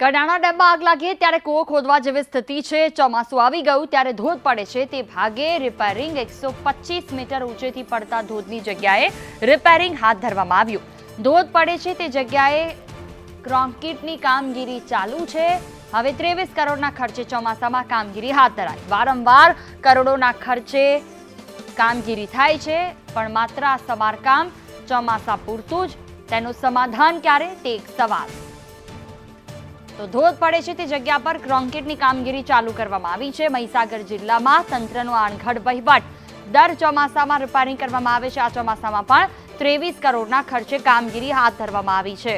કડાણા ડેમમાં આગ લાગી ત્યારે કૂવો ખોદવા જેવી સ્થિતિ છે. ચોમાસું આવી ગયું ત્યારે ધોધ પડે છે. તે ભાગે રિપેરિંગ એકસો મીટર ઊંચેથી પડતા ધોધની જગ્યાએ રિપેરિંગ હાથ ધરવામાં આવ્યું. ધોધ પડે છે તે જગ્યાએ કોન્ક્રીટની કામગીરી ચાલુ છે. હવે ત્રેવીસ કરોડના ખર્ચે ચોમાસામાં કામગીરી હાથ ધરાય વારંવાર કરોડોના ખર્ચે કામગીરી થાય છે, પણ માત્ર આ સમારકામ ચોમાસા પૂરતું જ. તેનું સમાધાન ક્યારે? તે એક સવાલ. તો ધોધ પડે છે તે જગ્યા પર ક્રોન્કેટની કામગીરી ચાલુ કરવામાં આવી છે. મહીસાગર જિલ્લામાં તંત્રનો આણઘડ વહીવટ. દર ચોમાસામાં રિપેરિંગ કરવામાં આવે છે. આ ચોમાસામાં પણ ત્રેવીસ કરોડના ખર્ચે કામગીરી હાથ ધરવામાં આવી છે.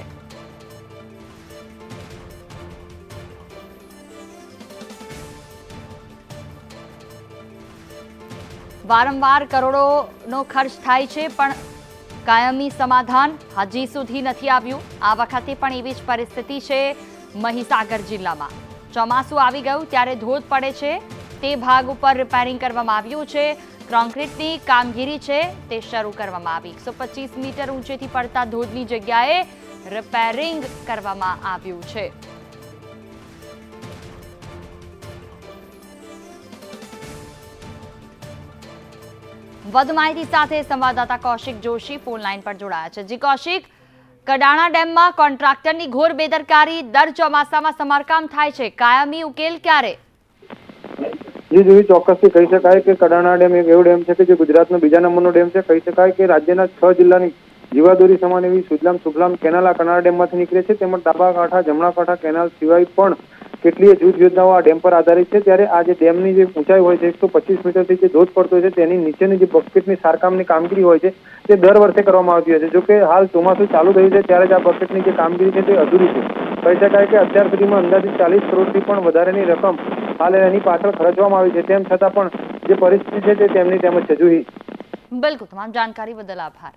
વારંવાર કરોડોનો ખર્ચ થાય છે, પણ કાયમી સમાધાન હજી સુધી નથી આવ્યું. આ વખતે પણ એવી જ પરિસ્થિતિ છે. મહીસાગર જિલ્લામાં. ચોમાસું આવી ગયું ત્યારે ધોધ પડે છે. તે ભાગ ઉપર રિપેરિંગ કરવામાં આવ્યું છે. કોન્ક્રીટની કામગીરી છે તે શરૂ કરવામાં આવી. એકસો મીટર ઊંચેથી પડતા ધોધની જગ્યાએ રિપેરિંગ કરવામાં આવ્યું છે. વધુ માહિતી સાથે સંવાદદાતા કૌશિક જોશી ફોન લાઈન પર જોડાયા છે. જી કૌશિક કડાણા ડેમમાં કોન્ટ્રાક્ટરની ઘોર બેદરકારી દર ચોમાસામાં સમારકામ થાય છે. કાયમી ઉકેલ ક્યારે? જી જેવી ચોક્કસથી કહી શકાય કે કડાણા ડેમ એક એવો ડેમ છે કે જે ગુજરાતનો બીજા નંબરનો ડેમ છે. કહી શકાય કે રાજ્યના છ જિલ્લાની જીવાદોરી સમાન એવી સુજલામ સુફલામ કેનાલ આ કડાણા ડેમમાંથી નીકળે છે. તેમજ ડાબા કાંઠા, જમણા કાંઠા કેનાલ સિવાય પણ કેટલીય જૂથ યોજનાઓ આ ડેમ પર આધારિત છે. ત્યારે આ જે ડેમની જે ઊંચાઈ હોય છે, એકસો પચીસ મીટરથી જે ધોધ પડતો છે, તેની નીચેની જે બકેટની સારકામની કામગીરી હોય છે, તે દર વર્ષે કરવામાં આવતી હોય છે. જોકે હાલ ચોમાસું ચાલુ થયું છે, ત્યારે જ આ બકેટની જે કામગીરી છે, તે અધૂરી છે. કહી શકાય કે અત્યાર સુધીમાં અંદાજિત ચાલીસ કરોડથી પણ વધારેની રકમ હાલ એની પાછળ ખર્ચવામાં આવી છે. તેમ છતાં પણ જે પરિસ્થિતિ છે, તે તેમની તેમ જ છે. જુહી બિલકુલ, તમામ જાણકારી બદલ આભાર.